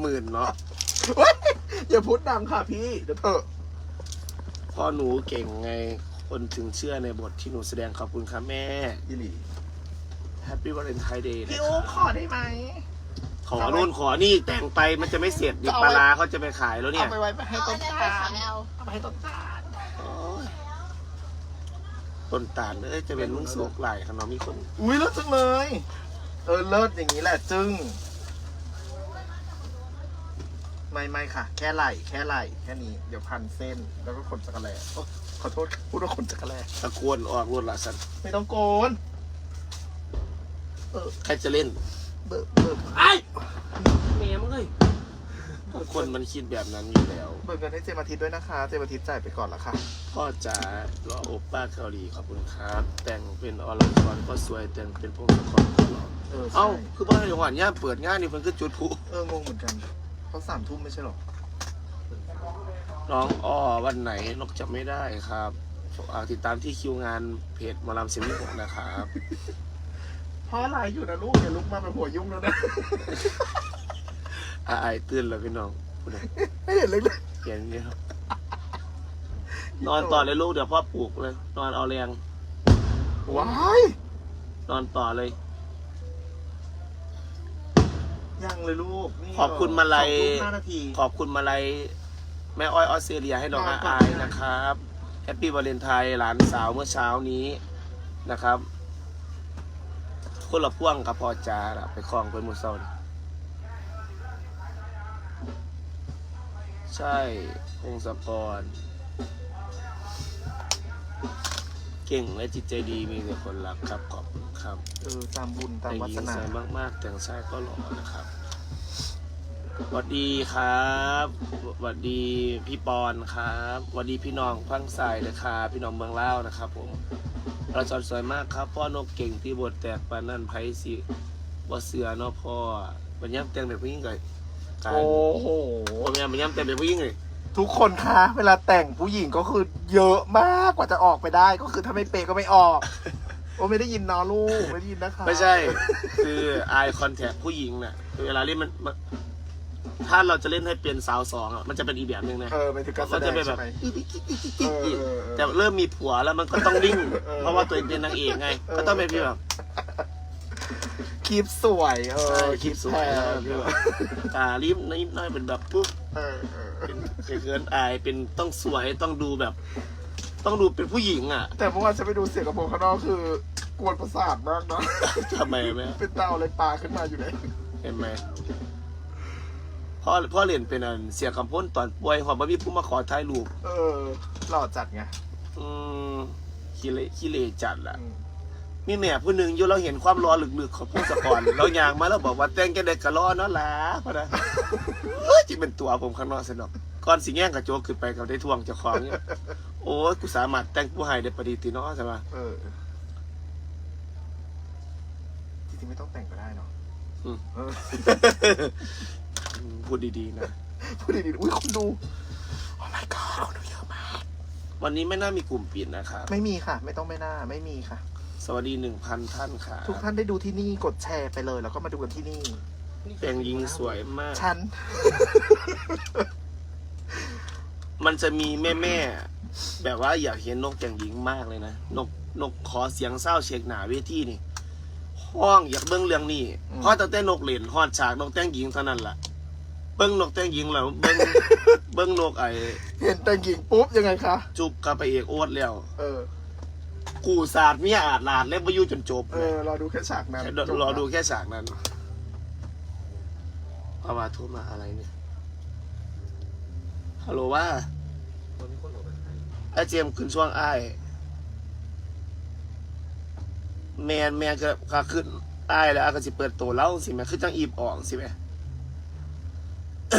หมื่นเนาะเว้ยอย่าพูดดังค่ะพี่เดี๋ยวเถอะพ่อหนูเก่งไง คนถึงเชื่อในบทที่หนูแสดงขอบคุณค่ะแม่ยี่หลี Happy Valentine Day นะพี่คโอ้รับขอได้ไหม ขอนู่นขอนี่แต่งไปมันจะไม่เสร็จดิเอาปไว้ลาร้าเขาจะไปขายแล้วเนี่เอาย ไปไว้ให้ต้นได้ตาไปลขายเอาเอาไปให้ต้นตาลโอ้ยต้นตาลเอ้ยจะเป็นมึงโศกไหลขนมมีคน อุ้ยเลิศจังเลย เออเลิศอย่างนี้แหละจึ้ง ไม่ไม่ค่ะ แค่ไหลแค่ไหลแค่นี้เดี๋ยวพันเส้นแล้วก็ขนจักรแลโอ๊ะขอโทษพูดว่าขนจักรแลตะโกนออกรถละสันไม่ต้องโกนเออใครจะเล่นเบิกเบิกไอ้เมียมึงเลยคนมันคิดแบบนั้นอยู่แล้ว เบิกเงินให้เจมส์อาทิตย์ด้วยนะคะ เจมส์อาทิตย์จ่ายไปก่อนละค่ะ พ่อจ๋ารอโอป้าเกาหลีขอบคุณครับ แต่งเป็นอรชรก็สวยแต่งเป็นพงศกรก็หล่อเออเอ้าใช่คือบ้านจังหวัดย่าเปิดงานนี่เพิ่นก็จุดพลุเอองงเหมือนกัน เขาสามทุ่มไม่ใช่หรอน้องอ้อวันไหนนกจะไม่ได้ครับอ่าติดตามที่คิวงานเพจหมอลำเซมิหกนะครับพ่อไลฟ์อยู่นะลูกอย่าลุกมาเป็นหัวยุ่งแล้วนะ อาไอายตื่นแล้วพี่น้องพูดหน่อยไม่เห็นเลยเลยเปลี่ยนนี่ครับนอนต่อเลยลูกเดี๋ยวพ่อปลุกเลย นอนเอาแรงว้าย นอนต่อเลย ยังเลยลูกนี่ขอบคุณมาลัย สองทุ่ห้านาที ขอบคุณมาลัยแม่อ้อยออสเตรเลียให้น้องขอาอบคุณอายนะครับแฮปปี้วาเลนไทน์หลานสาวเมื่อเช้านี้นะครับ คนละพ่วงกับพ่อจาน่ะไปคล้องเป็นมือเศร้านี่ใช่พงศกร เก่งและจิตใจดีมีแต่คนรักครับขอบคุณครับเออตามบุญตามแต่งวัหญิฒงนาสวยมากๆ แต่งชายก็หล่อนะครับสวัสดีครับสวัสดีพี่ปอนครับสวัสดีพี่น้องพังสายเลยครับพี่น้องเมืองเล่าวนะครับ ผมเราจอดสวยมากครับพ่อนกเก่งที่บทแตกปานนั่นไพสิบ่เสือเนาะพ่อวันนี้แต่งแบบผู้หญิงเลยกายโอ้โห ผมยังมันยังแต่งแบบผู้หญิงเลย ทุกคนคะเวลาแต่งผู้หญิงก็คือเยอะมากกว่าจะออกไปได้ ก็คือถ้าไม่เปย์ก็ไม่ออกโอ้ไม่ได้ยินเนอะลูกไม่ได้ยินนะคะไม่ใช่ คือ eye contact ผู้หญิงน่ะเวลาเล่นมันมันถ้าเราจะเล่นให้เป็นสาวสองอะมันจะเป็นอีกแบบหนึ่งนะเออไปถึงการแสก็ดจะงเป็นแบใช่บไหม อีกอีกอีกอีกอีกเอออีกเออเออแต่เริ่มมีผัวแล้วมันก็ต้องริ่งเออ เพราะว่าตัวเองเป็นนางเอกไงเออก็ต้องเป็นพี่แบบ คลิปสวยเอใช่อคลิปสวยแพแล้วงพี่แบบตาลิมนิดหน้อยเป็นแบบปุ๊บเออเออเป็นเป็นเกินอายเป็นต้องสวยต้องดูแบบ ต้องดูเป็นผู้หญิงอะแต่เมื่อวานฉันไปดูเสียงกระโปรงข้างนอกคือกวนประสาทมากนะทำไมแม่เป็นเต่าอะไรปลาขึ้นมาอยู่เลยเห็นไหมพ่อพ่อเรียนเป็นอันเสียคำพ้นตอนป่วยหอบมาพี่ผู้มาขอถ่ายรูปเออหล่อจัดไงอืมขี้เละขี้เละจัดล่ะ อืม มีแม่ผู้หนึ่งอยู่เราเห็นความรอลึกๆของพงศกรเราอยางมาแล้วบอกว่าแต่งแกเด็กกะรอเนาะล่ะพะนะเอ้ยจิเป็นตัวผมข้างนอกสนอกก่อนสิแง่งกระโจกขึ้นไปกับได้ทวงเจ้าของเนี่ยโอ้ยกูสามารถแต่งผู้ให้ได้ประดิษฐ์ติเนาะใช่ไหมเออจริงๆไม่ต้องแต่งก็ได้เนาะอืมเออพูดดีๆนะพูดดีๆอุ้ยคุณดู โอ้ my god คนดูเยอะมาก วันนี้ไม่น่ามีกลุ่มปิดนะครับ ไม่มีค่ะ ไม่ต้องไม่น่าไม่มีค่ะ สวัสดีหนึ่งพันท่านค่ะทุกท่านได้ดูที่นี่กดแชร์ไปเลย แล้วก็มาดูกันที่นี่แต่งหญิงสวยมาก ฉัน มันจะมีแม่ๆแบบว่าอยากเห็นนกแต่งหญิงมากเลยนะนกนกขอเสียงเศร้าเช็คหนาเวทีนี่ห้องอยากเบิ้งเรื่องนี้อืมเพราะตั้งแต่นกเหรียญฮอดฉากนกแต่งหญิงเท่านั้นล่ะ เบิ้งนกแต่งหญิงแล้วเบิ้ง เบิ้งนกไอ้เห็นแต่งหญิงปุ๊บยังไงคะ จุบกับไปเอกโอ๊ตแล้ว เออ กูสาดเมียอาดลาดเล่นประยุจนจบเออรอดูแค่ฉากนั้นแค่จบรอดูแค่ฉากนั้นพาวาโทรมาอะไรเนี่ยฮัลโหลว่าไอเจมส์ขึ้นช่วงอ้ายแมนแมนก็ก็ขึ้นอ้ายแล้วอาก็สิเปิดตัวเล่าสิแม่คือจังอีบออกสิแม่ โ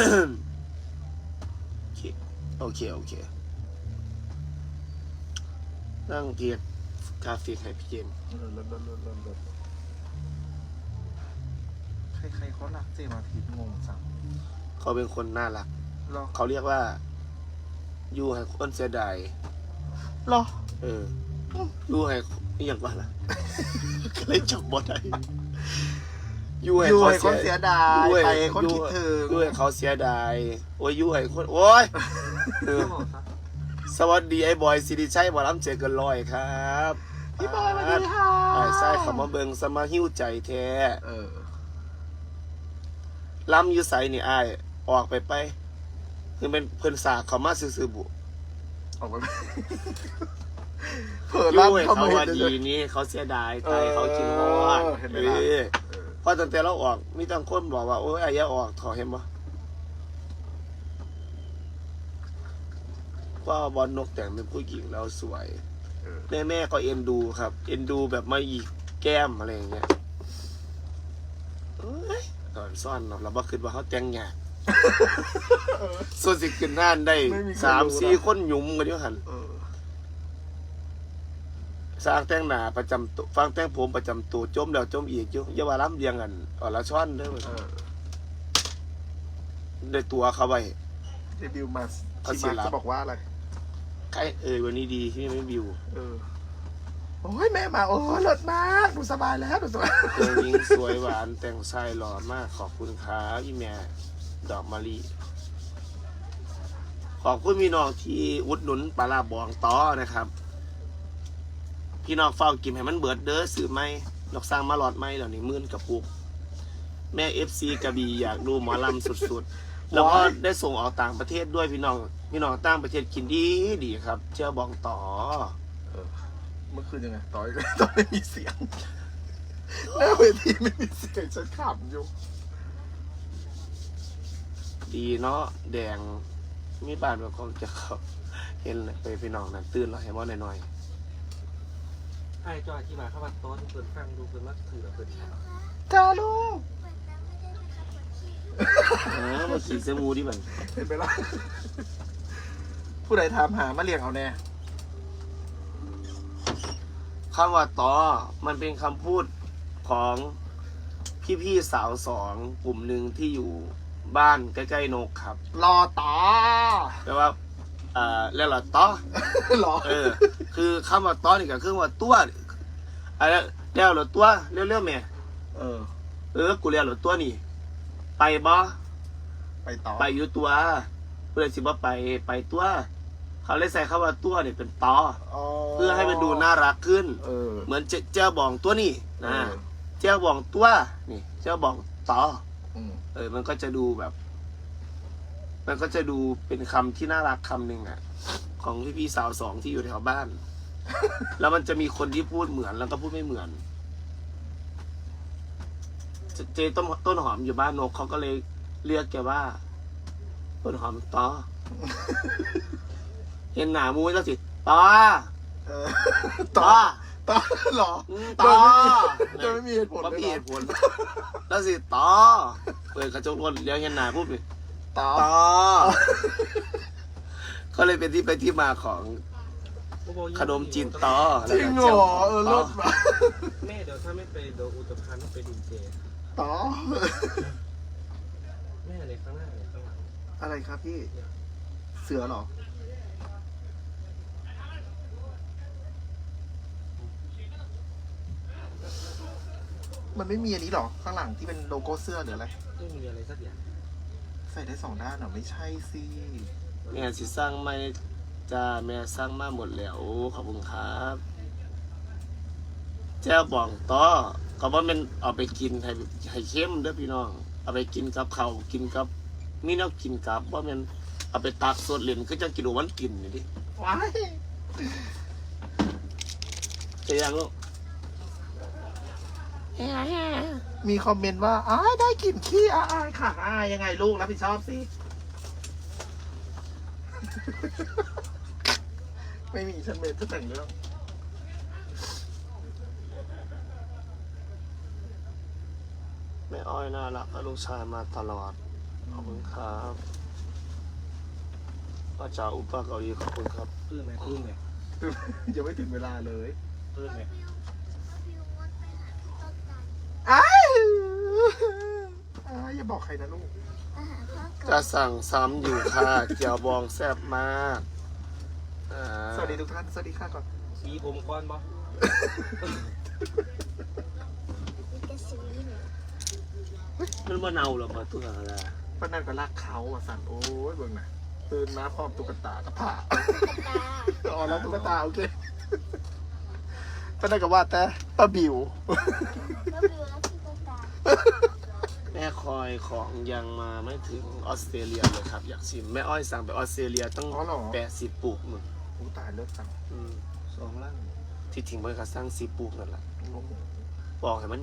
อเคโอเค โอเค นั่งเกียรกราฟิกให้พี่เจมส์เออเลิศเลิศเลิศเลิศเลิศใครๆเขารักเจมาทิพย์งงจังเขาเป็นคนน่ารัก หรอเขาเรียกว่า อยู่ให้คนเสียดาย หรอ เออ อยู่ให้อหย่างว่าล่ะ ก็เลยจับบทได้ ยู่ให้อยู่เขาให้คนเสียดายยู่ให้ไปให้คนคิดถึงยู่ให้เขาเสียดายโอ้ยยู่ให้คนโอ้ยเออสวัสดีไอ้บอยสิริชัยบอลำเจอเกินร้อยครับพี่บอยสวัสดีค่ะไอ้ใส่เขามาเบิงสมาหิ้วใจแท้เออล้ำอยู่ใสนี่อ้ายออกไปไปคือเป็นเพิ่นสากเขามาซื่อๆบุออกไปเปิดยู่ร้านให้เขาเขามาว่าเห็นดีเลยนี่เขาเสียดายเอใจอเขากินฮอดเห็นไหมเอล่ะอเพราะตั้งแต่เราออกมีตั้งคนบอกว่าโอ้ยอายะออกถอเห็นบ่ว่าบอลนกแต่งเป็นผู้หญิงแล้วสวยเออแม่แม่ก็เอ็นดูครับ เอ็นดูแบบมาอีกแก้มอะไรอย่างเงี้ยเอ้ยตอนซ่อนเราเราบ่คิดว่าเขาแต่งงานส่วนสิขึ้นหน้านได้ไม่มีใครสามรู้สี่นะคนหยุมกันอยู่หันเออ สร้างแต่งหน้าประจำตัวฟังแต่งผมประจำตัวจมแล้วจมอีกอยู่อย่าว่าล้ำเลียงกันอ่อนละช้อนเด้อเออได้ตัวเขาไว้ เดบิวต์มาเขาที่เสีมายหลักจะบอกว่าอะไร ใครเออวันนี้ดีที่ไม่บิวเออ โอ้ยแม่มา โอ้ยเลิศมากดูสบายแล้วดูสบายเจอยิงสวยหวานแต่งไส้หล่อมากขอบคุณครับพี่แม่ดอกมะลิขอบคุณพี่น้องที่อุดหนุนปลาร้าบองต้อนะครับ พี่น้องเฝ้ากินให้มันเบิดเด้อสื่อไหมนอกสร้างมาหลอดไหมเหล่านี้มื่นกับปุก แม่เอฟซีกระบี่อยากดูหมอลำสุดๆ แล้วก็ได้ส่งออกต่างประเทศด้วยพี่น้องพี่น้องต่างประเทศกินดีดีครับ เชื่อบองต่อเออเมื่อคืนยังไงต่อยตอนไม่มีเสียงหน้าเวทีไม่มีเสียงฉันขำอยู่ ดีเนาะแดงมีบ้านแบบคงจะเขาเห็นเลยไปพี่น้องนั่นตื่นแล้วเห็นว่าหน่อย ไอ้จอที่มาเข้ามาต้อนเปิดฟังดูเปิดว่าถือเปิดจ้าลูกๆเออมาขี่เสมูดิบันเห็นไหมล่ะผู้ใดถามหามาเรียกเอาแน่คำว่าต่อมันเป็นคำพูดของพี่ๆสาวสองกลุ่มหนึ่งที่อยู่บ้านใกล้ๆนกครับ รอต่อแปลว่า เอ่อเรียกว่าต่อรอเออ คือคำว่าต้อนี่ก็คือว่าตัวอะไรเรียกหรอตัวเร็วๆแม่เออ เออ กูเรียกหรอตัวนี่ ไปบ่ไปต่อไปอยู่ตัวเพื่อสิบ่ไปไปตัว เขาเลยใส่คำว่าตัวนี่เป็นต่ออ๋อเพื่อให้มันดูน่ารักขึ้นเออเหมือนเจเจ้าบองตัวนี่นะเออเจ้าบองตัวนี่ เจ้าบองต่ออืมเออ มันก็จะดูแบบ มันก็จะดูเป็นคำที่น่ารักคำหนึ่งอะ ของพี่พี่ๆสาวสองที่อยู่แถวบ้าน แล้วมันจะมีคนที่พูดเหมือนแล้วก็พูดไม่เหมือน เจเจต้นต้นหอมอยู่บ้านนกเขาก็เลยเรียกแกว่า ต้นหอมต่อ เห็นหนามูยแล้วสิต่อเออต่อ ต่อเหรออืมโดต่อยไม่มีโดยไม่มีเหตุผลว่าเลยมีเหรอเหตุผลแล้วสิต่อเปิดกระจกรถเลี้ยวเห็นหนาปุ๊บนี่ ต่อต่อก็เลยเป็นที่ไปที่มาของขนมจีนต่อจริงเหรอเออเลิศว่ะแม่เดี๋ยวถ้าไม่ไปเดี๋ยวอุตภัณฑ์ต้องไปดูเจต่อแม่เลยข้างหน้าเลยข้างหลังอะไรครับพี่ เสือเหรอมันไม่มีอันนี้หรอ ข้างหลังที่เป็นโลโก้เสื้อหรืออะไร ไม่มีอะไรสักอย่าง ใส่ได้สองด้านเหรอไม่ใช่สิแม่สิสร้างไม่จ้าแม่สร้างมาหมดแล้ว ขอบคุณครับแจ้วบ่องต่อก็ว่ามันเอาไปกินให้ให้เข้มเด้อพี่น้อง เอาไปกินกับเขาวกินกับมีแนวกินกับว่ามันเอาไปตักสดเหรียญคือจังกินโอวันกินนี่ดิว้ายจะยังลูก มีคอมเมนต์ว่าอ้ายได้กลิ่นขี้อายค่ะอายยังไงลูกรับผิดชอบสิ ไม่มีฉันเมนจะแต่งเรื่องแม่อ้อยน่ารักกับลูกชายมาตลอด ขอบคุณครับอาจารย์อุปเกาหลีขอบคุณครับปลื้มไหมปลื้มไหมยังไม่ถึงเวลาเลยปลื้มไหม อ้ายอ้ายอย่า บอกใครนะลูกจะสั่งซ้ำอยู่ค่ะเกี๊ยวบองแซ่บมากอ่าสวัสดีทุกท่าน สวัสดีค่ะก่อนสีผมก้อนบ่มันมาเนาหรอกมาตัวอะไรป้านั่นก็รักเขาอะสันโอ้ยเบิ่งน่ะตื่นมาพร้อมตุ๊กตากับผ้าตาอ๋อแล้วตุ๊กตาโอเคป้านั่นก็ว่าแต่ป้าบิว ก็วิวแล้วที่ตา แม่คอยของยังมาไม่ถึงออสเตรเลียเลยครับ อยากชิมแม่อ้อยสั่งไปออสเตรเลียตั้งอ๋อเหรอ แปดสิบปลูกมึงโอ้ตายเลิศจังอืมสองล่างที่ทิ้งไว้ก็สร้างสิบปลูกนั่นแหละโอ้โหบอกให้มัน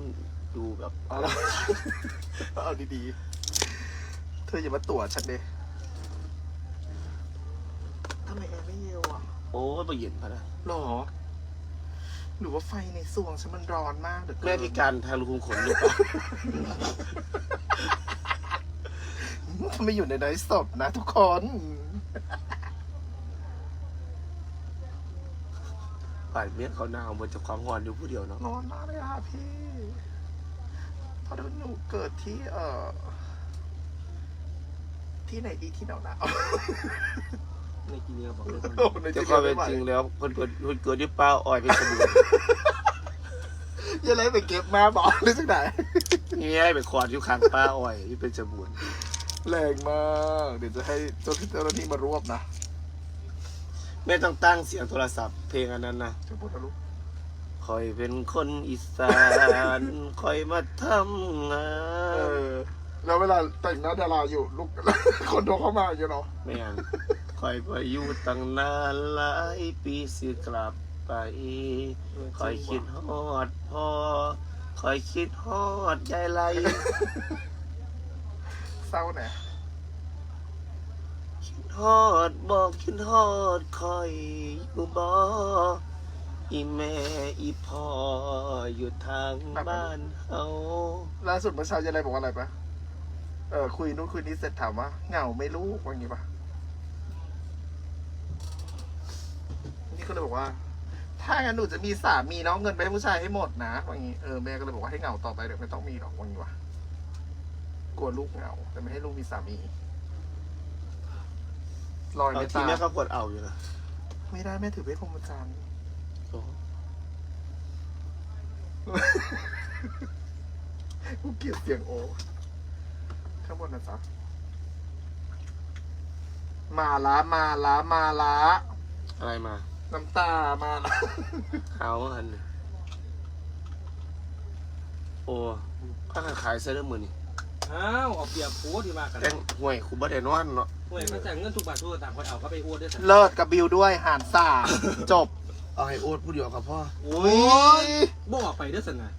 ดูแบบเอาละ เอาดีๆ เธออย่ามาตรวจฉันเด้ทำไมแอร์ไม่เย็นอะโอ้ยไปเย็นพะนะหรอ หรือว่าไฟในสวงฉันมันร้อนมากเหลือเกินแม่พิการทางรูขุมขนหรือเปล่าทำไมอยู่ในไนท์สดนะทุกคนป่านเมียเขาหนาวมันจะความหอนอยู่ผู้เดียวเนาะร้อนมากเลยอะพี่เพราะหนูเกิดที่เอ่อที่ไหนดีที่หนาวหนาว ในกินเนี่ยบอกเลยโอ้ในจะที่ความเกิเป็ดนไม่ไหวจริงแล้วคนเกิดคนเกิดที่เป้าอ้อยเป็นสมุนอยังไรไปเก็บมาบอกหรือสักไหนนี่ไอ้ไปขวาดอยู่ข้างป้าอ้อยที่เป็นสมุนแรงมากเดี๋ยวจะให้เจ้าที่เจ้าหน้าที่มารวบนะแม่ต้องตั้งเสียงโทรศัพท์เพลงอันนั้นนะจะพูดนะลูกคอยเป็นคนอีสานคอยมาทำงาเอนอแล้วเวลาแต่งหน้าดาราอยู่ลูก คนโทรเข้ามาอยู่เนาะ ไม่งั้ คอยไปอยู่ตั้งนานหลายปีสิกลับไปคอยคิดฮอดพ่อคอยคิดฮอดยายไรเศร้าแน่คิดฮอดบอกคิดฮอดคอยอยู่บ่อีแม่อีพ่ออยู่ทางบ้านเฮาล่าสุดเมื่อเช้ายายไรบอกว่าอะไรปะเออคุยนู้นคุยนี้เสร็จถามว่าเหงาไม่ลูกว่างี้ปะ ก็เลยบอกว่า ถ้างั้นหนูจะมีสามีน้องเงินไปให้ผู้ชายให้หมดนะว่างี้เออแม่ก็เลยบอกว่าให้เหงาต่อไปเดี๋ยวไม่ต้องมีหรอกว่างี้วะกลัวลูกเหงาแต่ไม่ให้ลูกมีสามีลอยเอาไม่ที่ตาแม่ก็กดเอาอยู่นะไม่ได้แม่ถือเป็นพรหมจรรย์โอ้กูเกลียดเสียงโอข้างบนนะจ๊ะมาละมาละมาละอะไรมา น้ำตามาละเอาอันนี้โอ้ข้าขายเสื้อเรื่องมือนี่อ้าวเอาเปรียบโพสที่มากันแต่งห่วยคูบ่ได้นอนเนาะ ห่วยเขาจ่ายเงินทุกบาททุกสตางค์คอยเอาเขาไปอ้วนด้วยสันเลิศกับบิวด้วยหารสามจบ เอาให้โอ๊ตผู้เดียวกับพ่อ โอ้โอ้ยยบ่ออกไปด้วยสันนะ